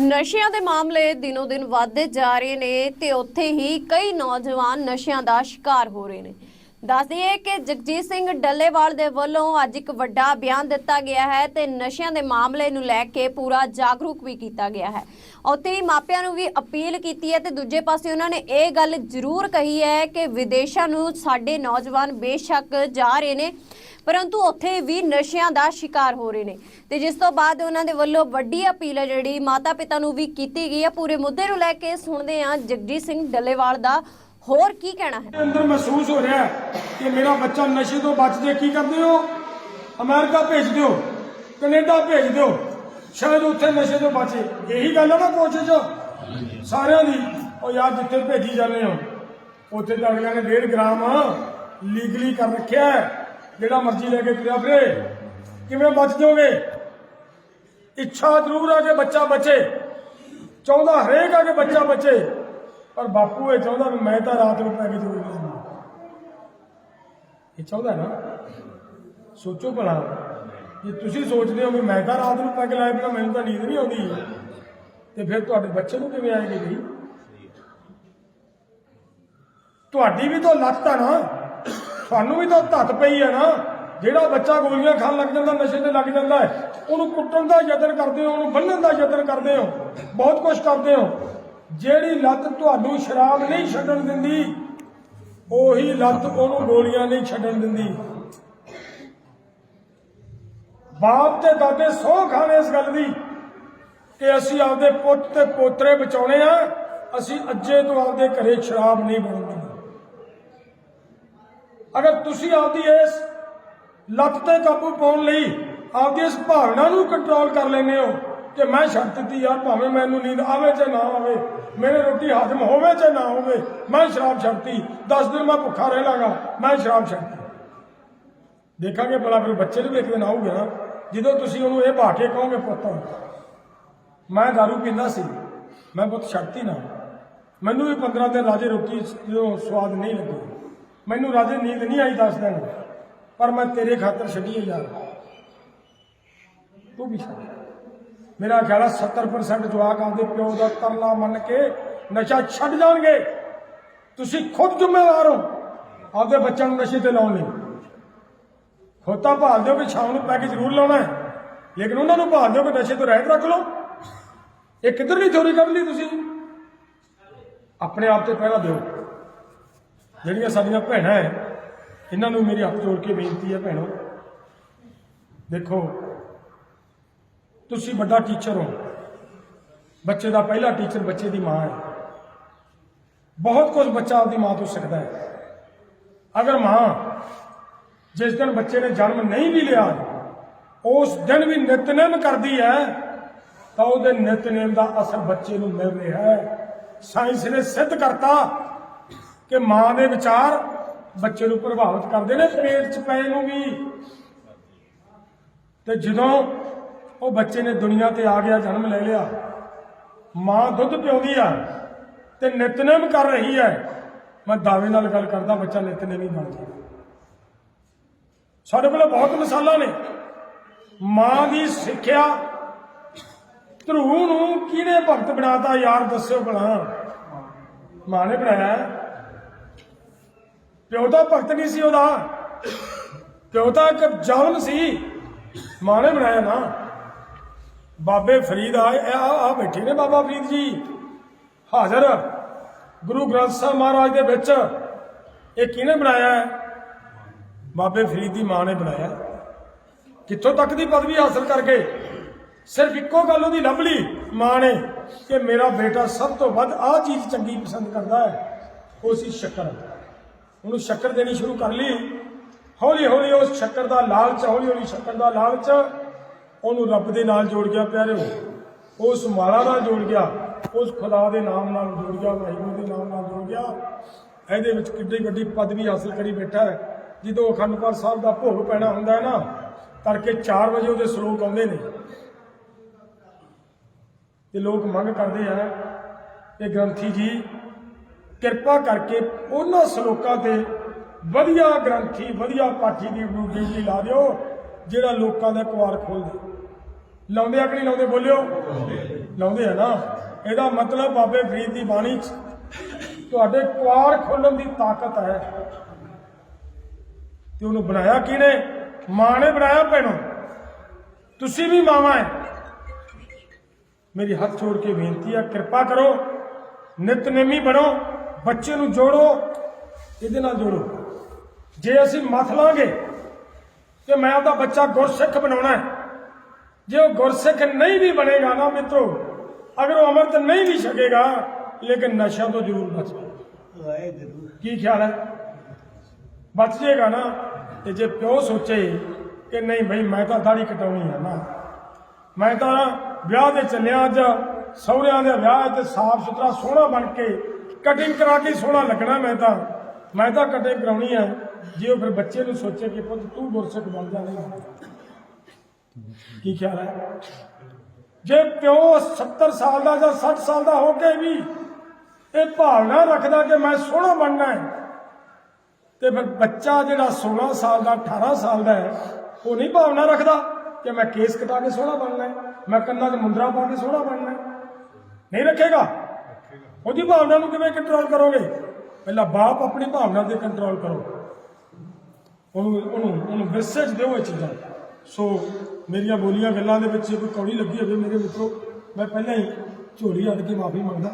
ਨਸ਼ਿਆਂ ਦੇ ਮਾਮਲੇ ਦਿਨੋ ਦਿਨ ਵੱਧਦੇ ਜਾ ਰਹੇ ਨੇ ਤੇ ਉੱਥੇ ਹੀ ਕਈ ਨੌਜਵਾਨ ਨਸ਼ਿਆਂ ਦਾ ਸ਼ਿਕਾਰ ਹੋ ਰਹੇ ਨੇ। ਦੱਸ ਦਈਏ ਕਿ ਜਗਜੀਤ ਸਿੰਘ ਡੱਲੇਵਾਲ ਦੇ ਵੱਲੋਂ ਅੱਜ ਇੱਕ ਵੱਡਾ ਬਿਆਨ ਦਿੱਤਾ ਗਿਆ ਹੈ ਤੇ ਨਸ਼ਿਆਂ ਦੇ ਮਾਮਲੇ ਨੂੰ ਲੈ ਕੇ ਪੂਰਾ ਜਾਗਰੂਕ ਵੀ ਕੀਤਾ ਗਿਆ ਹੈ। ਉੱਥੇ ਹੀ ਮਾਪਿਆਂ ਨੂੰ ਵੀ ਅਪੀਲ ਕੀਤੀ ਹੈ ਤੇ ਦੂਜੇ ਪਾਸੇ ਉਹਨਾਂ ਨੇ ਇਹ ਗੱਲ ਜ਼ਰੂਰ ਕਹੀ ਹੈ ਕਿ ਵਿਦੇਸ਼ਾਂ ਨੂੰ ਸਾਡੇ ਨੌਜਵਾਨ ਬੇਸ਼ੱਕ ਜਾ ਰਹੇ ਨੇ, ਪਰੰਤੂ ਉੱਥੇ ਵੀ ਨਸ਼ਿਆਂ ਦਾ ਸ਼ਿਕਾਰ ਹੋ ਰਹੇ ਨੇ। ਤੇ ਜਿਸ ਤੋਂ ਬਾਅਦ ਉਹਨਾਂ ਦੇ ਵੱਲੋਂ ਵੱਡੀ ਅਪੀਲ ਹੈ ਜਿਹੜੀ ਮਾਤਾ ਪਿਤਾ ਨੂੰ ਵੀ ਕੀਤੀ ਗਈ ਹੈ। ਪੂਰੇ ਮੁੱਦੇ ਨੂੰ ਲੈ ਕੇ ਸੁਣਦੇ ਹਾਂ ਜਗਜੀਤ ਸਿੰਘ ਡੱਲੇਵਾਲ ਦਾ ਹੋਰ ਕੀ ਕਹਿਣਾ ਹੈ? ਅੰਦਰ ਮਹਿਸੂਸ ਹੋ ਰਿਹਾ ਕਿ ਮੇਰਾ ਬੱਚਾ ਨਸ਼ੇ ਤੋਂ ਬਚਦੇ ਕੀ ਕਰਦੇ ਹੋ? ਅਮਰੀਕਾ ਭੇਜ ਦਿਓ, ਕੈਨੇਡਾ ਭੇਜ ਦਿਓ, ਸ਼ਾਇਦ ਉੱਥੇ ਨਸ਼ੇ ਤੋਂ ਬਚੇ। ਇਹੀ ਗੱਲ ਹੈ ਨਾ ਕੋਸ਼ਿਸ਼? ਸਾਰਿਆਂ ਦੀ। ਉਹ ਯਾਰ ਜਿੱਥੇ ਭੇਜੀ ਜਾਂਦੇ ਹੋ, ਉੱਥੇ ਤਾਂ ਅਗਲਿਆਂ ਨੇ 1.5 ਗ੍ਰਾਮ ਲੀਗਲੀ ਕਰ ਰੱਖਿਆ ਜਿਹੜਾ ਮਰਜ਼ੀ ਲੈ ਕੇ ਤੁਰਿਆ ਫਿਰੇ। ਕਿਵੇਂ ਬਚ ਜਾਓਗੇ? ਇੱਛਾ ਜ਼ਰੂਰ ਆ ਕਿ ਬੱਚਾ ਬਚੇ। ਚਾਹੁੰਦਾ ਹਰੇਕ ਆ ਕਿ ਬੱਚਾ ਬਚੇ। ਪਰ ਬਾਪੂ ਇਹ ਚਾਹੁੰਦਾ ਵੀ ਮੈਂ ਤਾਂ ਰਾਤ ਨੂੰ ਪੈ ਕੇ ਜ਼ਰੂਰ ਲੈਂਦਾ ਇਹ ਚਾਹੁੰਦਾ ਨਾ। ਸੋਚੋ ਭਲਾ। ਜੇ ਤੁਸੀਂ ਸੋਚਦੇ ਹੋ ਵੀ ਮੈਂ ਤਾਂ ਰਾਤ ਨੂੰ ਪੈਗ ਲਾਏ ਬਿਨਾ ਮੈਨੂੰ ਤਾਂ ਨੀਂਦ ਨਹੀਂ ਆਉਂਦੀ, ਤੇ ਫਿਰ ਤੁਹਾਡੇ ਬੱਚੇ ਨੂੰ ਕਿਵੇਂ ਆਏਗੀ ਬਈ? ਤੁਹਾਡੀ ਵੀ ਤਾਂ ਲੱਤ ਆ ਨਾ। ਤੁਹਾਨੂੰ ਵੀ ਤਾਂ ਧੱਤ ਪਈ ਹੈ ਨਾ। ਜਿਹੜਾ ਬੱਚਾ ਗੋਲੀਆਂ ਖਾਣ ਲੱਗ ਜਾਂਦਾ, ਨਸ਼ੇ ਤੇ ਲੱਗ ਜਾਂਦਾ ਹੈ, ਉਹਨੂੰ ਕੁੱਟਣ ਦਾ ਯਤਨ ਕਰਦੇ ਹੋ, ਉਹਨੂੰ ਬੰਨਣ ਦਾ ਯਤਨ ਕਰਦੇ ਹੋ, ਬਹੁਤ ਕੁਝ ਕਰਦੇ ਹੋ। ਜਿਹੜੀ ਲੱਤ ਤੁਹਾਨੂੰ ਸ਼ਰਾਬ ਨਹੀਂ ਛੱਡਣ ਦਿੰਦੀ, ਉਹੀ ਲੱਤ ਉਹਨੂੰ ਗੋਲੀਆਂ ਨਹੀਂ ਛੱਡਣ ਦਿੰਦੀ। ਬਾਪ ਤੇ ਦਾਦੇ ਸਹੁੰ ਖਾਣੇ ਇਸ ਗੱਲ ਦੀ ਕਿ ਅਸੀਂ ਆਪਦੇ ਪੁੱਤ ਤੇ ਪੋਤਰੇ ਬਚਾਉਣੇ ਆ, ਅਸੀਂ ਅੱਜੇ ਤੋਂ ਆਪਦੇ ਘਰੇ ਸ਼ਰਾਬ ਨਹੀਂ ਬਣਨ ਅਗਰ ਤੁਸੀਂ ਆਪਦੀ ਇਸ ਲੱਤ ਤੇ ਕਾਬੂ ਪਾਉਣ ਲਈ ਆਪਦੀ ਇਸ ਭਾਵਨਾ ਨੂੰ ਕੰਟਰੋਲ ਕਰ ਲੈਂਦੇ ਹੋ ਕਿ ਮੈਂ ਛੱਡ ਦਿੱਤੀ ਯਾਰ ਭਾਵੇਂ ਮੈਨੂੰ ਨੀਂਦ ਆਵੇ ਚਾਹੇ ਨਾ ਆਵੇ, ਮੇਰੇ ਰੋਟੀ ਹਜਮ ਹੋਵੇ ਜਾਂ ਨਾ ਹੋਵੇ, ਮੈਂ ਸ਼ਰਾਬ ਛੱਡਤੀ। 10 ਦਿਨ ਮੈਂ ਭੁੱਖਾ ਰਹਿ ਲਾਂਗਾ, ਮੈਂ ਸ਼ਰਾਬ ਛੱਡਤੀ। ਦੇਖਾਂਗੇ ਭਲਾ ਫਿਰ ਬੱਚੇ ਨੂੰ ਵੇਖ ਨਾ ਆਊਗਾ ਨਾ, ਜਦੋਂ ਤੁਸੀਂ ਉਹਨੂੰ ਇਹ ਬਾ ਕੇ ਕਹੋਗੇ, ਪੁੱਤ, ਮੈਂ ਦਾਰੂ ਪੀਂਦਾ ਸੀ, ਮੈਂ ਬਹੁਤ ਛੱਡਤੀ ਨਾ। ਮੈਨੂੰ ਵੀ 15 ਦਿਨ ਰਾਜੇ ਰੋਟੀ ਜਦੋਂ ਸਵਾਦ ਨਹੀਂ ਲੱਗੀ। ਮੈਨੂੰ ਰਾਜੇ ਨੀਂਦ ਨਹੀਂ ਆਈ 10 ਦਿਨ, ਪਰ ਮੈਂ ਤੇਰੇ ਖਾਤਰ ਛੱਡੀ ਯਾਰ। ਤੂੰ ਵੀ ਛੱਡ। ਮੇਰਾ ਖਿਆਲ ਹੈ 70% ਜਵਾਕ ਆਪਦੇ ਪਿਓ ਦਾ ਤਰਲਾ ਮੰਨ ਕੇ ਨਸ਼ਾ ਛੱਡ ਜਾਣਗੇ। ਤੁਸੀਂ ਖੁਦ ਜ਼ਿੰਮੇਵਾਰ ਹੋ। ਆਪਦੇ ਬੱਚਿਆਂ ਨੂੰ ਨਸ਼ੇ ਤੇ ਲਾਉਣ ਲਈ। ਖੋਤਾ ਭਾਲ ਦਿਓ ਕਿ ਸ਼ਾਮ ਨੂੰ ਪੈ ਕੇ ਜ਼ਰੂਰ ਲਾਉਣਾ ਹੈ। ਲੇਕਿਨ ਉਹਨਾਂ ਨੂੰ ਭਾਲ ਦਿਓ ਕਿ ਨਸ਼ੇ ਤੋਂ ਰਹਿਤ ਰੱਖ ਲਓ। ਇਹ ਕਿੱਧਰ ਦੀ ਥੋੜੀ ਕੱਢ ਲਈ ਤੁਸੀਂ? ਆਪਣੇ ਆਪ ਤੇ ਪਹਿਰਾ ਦਿਓ। ਜਿਹੜੀਆਂ ਸਾਡੀਆਂ ਭੈਣਾਂ ਹੈ, ਇਹਨਾਂ ਨੂੰ ਮੇਰੀ ਹੱਥ ਜੋੜ ਕੇ ਬੇਨਤੀ ਹੈ ਭੈਣੋ। ਦੇਖੋ ਤੁਸੀਂ ਵੱਡਾ ਟੀਚਰ ਹੋ। ਬੱਚੇ ਦਾ ਪਹਿਲਾ ਟੀਚਰ ਬੱਚੇ ਦੀ ਮਾਂ ਹੈ। ਬਹੁਤ ਕੁਝ ਬੱਚਾ ਆਪਦੀ ਮਾਂ ਤੋਂ ਸਿੱਖਦਾ ਹੈ। ਅਗਰ ਮਾਂ ਜਿਸ ਦਿਨ ਬੱਚੇ ਨੇ ਜਨਮ ਨਹੀਂ ਵੀ ਲਿਆ, ਉਸ ਦਿਨ ਵੀ ਨਿਤਨੇਮ ਕਰਦੀ ਹੈ, ਤਾਂ ਉਹਦੇ ਨਿਤਨੇਮ ਦਾ ਅਸਰ ਬੱਚੇ ਨੂੰ ਮਿਲ ਰਿਹਾ ਹੈ। ਸਾਇੰਸ ਨੇ ਸਿੱਧ ਕਰਤਾ ਕਿ ਮਾਂ ਦੇ ਵਿਚਾਰ ਬੱਚੇ ਨੂੰ ਪ੍ਰਭਾਵਿਤ ਕਰਦੇ ਨੇ, ਪੇਟ 'ਚ ਪਏ ਨੂੰ ਵੀ। ਤੇ ਜਦੋਂ ਉਹ ਬੱਚੇ ਨੇ ਦੁਨੀਆ ਤੇ ਆ ਗਿਆ, ਜਨਮ ਲੈ ਲਿਆ। ਮਾਂ ਦੁੱਧ ਪਿਉਂਦੀ ਆ ਤੇ ਨਿਤਨੇਮ ਕਰ ਰਹੀ ਹੈ ਮੈਂ ਦਾਅਵੇ ਨਾਲ ਗੱਲ ਕਰਦਾ, ਬੱਚਾ ਨਿਤਨੇਮੀ ਬਣ ਗਿਆ। ਸਾਡੇ ਕੋਲ ਬਹੁਤ ਮਿਸਾਲਾਂ ਨੇ। ਮਾਂ ਦੀ ਸਿੱਖਿਆ ਧਰੂ ਨੂੰ ਕਿਹਨੇ ਭਗਤ ਬਣਾਤਾ, ਯਾਰ ਦੱਸਿਓ ਭਲਾ। ਮਾਂ ਨੇ ਬਣਾਇਆ। ਪਿਓ ਤਾਂ ਭਗਤ ਨਹੀਂ ਸੀ ਉਹਦਾ। ਪਿਓ ਤਾਂ ਇੱਕ ਜ਼ਾਲਮ ਸੀ। ਮਾਂ ਨੇ ਬਣਾਇਆ ਨਾ। ਬਾਬੇ ਫਰੀਦ ਆਏ ਆ ਆ ਬੈਠੇ ਨੇ ਬਾਬਾ ਫਰੀਦ ਜੀ। ਹਾਜ਼ਰ। ਗੁਰੂ ਗ੍ਰੰਥ ਸਾਹਿਬ ਮਹਾਰਾਜ ਦੇ ਵਿੱਚ। ਇਹ ਕਿਹਨੇ ਬਣਾਇਆ ਹੈ? ਬਾਬੇ ਫਰੀਦ ਦੀ ਮਾਂ ਨੇ ਬਣਾਇਆ। ਕਿੱਥੋਂ ਤੱਕ ਦੀ ਪਦਵੀ ਹਾਸਲ ਕਰਕੇ? ਸਿਰਫ ਇੱਕੋ ਗੱਲ ਉਹਦੀ ਲੱਭ ਲਈ ਮਾਂ ਨੇ ਕਿ ਮੇਰਾ ਬੇਟਾ ਸਭ ਤੋਂ ਵੱਧ ਆਹ ਚੀਜ਼ ਚੰਗੀ ਪਸੰਦ ਕਰਦਾ ਹੈ ਉਹ ਸੀ ਸ਼ੱਕਰ। ਉਹਨੂੰ ਸ਼ੱਕਰ ਦੇਣੀ ਸ਼ੁਰੂ ਕਰ ਲਈ। ਹੌਲੀ ਹੌਲੀ ਉਸ ਸ਼ੱਕਰ ਦਾ ਲਾਲਚ ਹੌਲੀ ਹੌਲੀ ਸ਼ੱਕਰ ਦਾ ਲਾਲਚ ਉਹਨੂੰ ਰੱਬ ਦੇ ਨਾਲ ਜੋੜ ਗਿਆ ਪਿਆਰਿਓ। ਉਸ ਮਾਲਾ ਨਾਲ ਜੋੜ ਗਿਆ। ਉਸ ਖੁਦਾ ਦੇ ਨਾਮ ਨਾਲ ਜੋੜ ਗਿਆ। ਵਾਹਿਗੁਰੂ ਦੇ ਨਾਮ ਨਾਲ ਜੋੜ ਗਿਆ। ਇਹਦੇ ਵਿੱਚ ਕਿੱਡੀ ਵੱਡੀ ਪਦਵੀ ਹਾਸਲ ਕਰੀ ਬੈਠਾ ਹੈ। ਜਦੋਂ ਅਖੰਡ ਪਾਠ ਸਾਹਿਬ ਦਾ ਭੋਗ ਪੈਣਾ ਹੁੰਦਾ ਹੈ ਨਾ, ਤੜਕੇ 4 ਵਜੇ ਉਹਦੇ ਸ਼ਲੋਕ ਆਉਂਦੇ ਨੇ। ਤੇ ਲੋਕ ਮੰਗ ਕਰਦੇ ਆ ਕਿ ਗ੍ਰੰਥੀ ਜੀ, ਕਿਰਪਾ ਕਰਕੇ ਉਹਨਾਂ ਸ਼ਲੋਕਾਂ ਤੇ ਵਧੀਆ ਗ੍ਰੰਥੀ, ਵਧੀਆ ਪਾਠੀ ਦੀ ਡਿਊਟੀ ਲਾ ਦਿਓ, ਜਿਹੜਾ ਲੋਕਾਂ ਦਾ ਕੁਆਰ ਖੋਲ ਦੇ। ਲਾਉਂਦੇ ਆ ਕਿ ਨਹੀਂ ਲਾਉਂਦੇ ਬੋਲਿਓ? ਲਾਉਂਦੇ ਆ। ਨਾ। ਇਹਦਾ ਮਤਲਬ ਬਾਬੇ ਫਰੀਦ ਦੀ ਬਾਣੀ 'ਚ ਤੁਹਾਡੇ ਕੁਆਰ ਖੋਲਣ ਦੀ ਤਾਕਤ ਹੈ। ਤੇ ਉਹਨੂੰ ਬਣਾਇਆ ਕਿਹਨੇ? ਮਾਂ ਨੇ ਬਣਾਇਆ ਭੈਣੋ। ਤੁਸੀਂ ਵੀ ਮਾਵਾਂ ਹੈ ਮੇਰੀ ਹੱਥ ਜੋੜ ਕੇ ਬੇਨਤੀ ਹੈ ਕਿਰਪਾ ਕਰੋ ਨਿਤਨੇਮੀ ਬਣੋ ਬੱਚੇ ਨੂੰ ਜੋੜੋ ਇਹਦੇ ਨਾਲ ਜੋੜੋ। ਜੇ ਅਸੀਂ ਮੱਥ ਲਾਂਗੇ ਕਿ ਮੈਂ ਆਪਦਾ ਬੱਚਾ ਗੁਰਸਿੱਖ ਬਣਾਉਣਾ ਹੈ। ਜੇ ਉਹ ਗੁਰਸਿੱਖ ਨਹੀਂ ਵੀ ਬਣੇਗਾ ਨਾ ਮਿੱਤਰੋ ਅਗਰ ਉਹ ਅੰਮ੍ਰਿਤ ਨਹੀਂ ਵੀ ਛਕੇਗਾ ਲੇਕਿਨ ਨਸ਼ਾ ਤੋਂ ਜ਼ਰੂਰ ਬਚੇਗਾ ਵਾਹਿਗੁਰੂ। ਕੀ ਖਿਆਲ ਹੈ? ਬਚ ਜਾਏਗਾ ਨਾ? ਤੇ ਜੇ ਪਿਓ ਸੋਚੇ ਕਿ ਨਹੀਂ ਭਾਈ ਮੈਂ ਤਾਂ ਦਾੜੀ ਕਟਾਉਣੀ ਹੈ ਨਾ। ਮੈਂ ਤਾਂ ਵਿਆਹ ਦੇ ਚੱਲਿਆ ਅੱਜ ਸਹੁਰਿਆਂ ਦੇ ਵਿਆਹ ਤੇ ਸਾਫ਼ ਸੁਥਰਾ ਸੋਹਣਾ ਬਣ ਕੇ ਕਟਿੰਗ ਕਰਾ ਕੇ ਸੋਹਣਾ ਲੱਗਣਾ ਮੈਂ ਤਾਂ। ਮੈਂ ਤਾਂ ਕਟਿੰਗ ਕਰਾਉਣੀ ਹੈ ਜੇ ਉਹ ਫਿਰ ਬੱਚੇ ਨੂੰ ਸੋਚੇ ਕਿ ਪੁੱਤ ਤੂੰ ਗੁਰਸਿੱਖ ਬਣ ਜਾ ਨਹੀਂ। ਕੀ ਖਿਆਲ ਹੈ? ਜੇ ਪਿਓ 70 ਸਾਲ ਦਾ ਜਾਂ 60 ਸਾਲ ਦਾ ਹੋ ਕੇ ਵੀ ਇਹ ਭਾਵਨਾ ਰੱਖਦਾ ਕਿ ਮੈਂ ਸੋਹਣਾ ਬਣਨਾ ਹੈ, ਤੇ ਫਿਰ ਬੱਚਾ ਜਿਹੜਾ 16 ਸਾਲ ਦਾ 18 ਸਾਲ ਦਾ ਹੈ, ਉਹ ਨਹੀਂ ਭਾਵਨਾ ਰੱਖਦਾ ਕਿ ਮੈਂ ਕੇਸ ਕਟਾ ਕੇ ਸੋਹਣਾ ਬਣਨਾ ਹੈ, ਮੈਂ ਕੰਨਾਂ 'ਚ ਮੁੰਦਰਾ ਪਾ ਕੇ ਸੋਹਣਾ ਬਣਨਾ ਹੈ। ਨਹੀਂ ਰੱਖੇਗਾ? ਉਹਦੀ ਭਾਵਨਾ ਨੂੰ ਕਿਵੇਂ ਕੰਟਰੋਲ ਕਰੋਗੇ? ਪਹਿਲਾਂ ਬਾਪ ਆਪਣੀ ਭਾਵਨਾ ਤੇ ਕੰਟਰੋਲ ਕਰੋ। ਉਹਨੂੰ ਉਹਨੂੰ ਉਹਨੂੰ ਵਿਰਸੇ 'ਚ ਦਿਓ ਇਹ ਚੀਜ਼ਾਂ। ਸੋ ਮੇਰੀਆਂ ਬੋਲੀਆਂ ਗੱਲਾਂ ਦੇ ਵਿੱਚ ਜੇ ਕੋਈ ਕੌੜੀ ਲੱਗੀ ਹੋਵੇ ਮੇਰੇ ਮਿੱਤਰੋ, ਮੈਂ ਪਹਿਲਾਂ ਹੀ ਝੋਲੀ ਅੱਡ ਕੇ ਮਾਫੀ ਮੰਗਦਾ।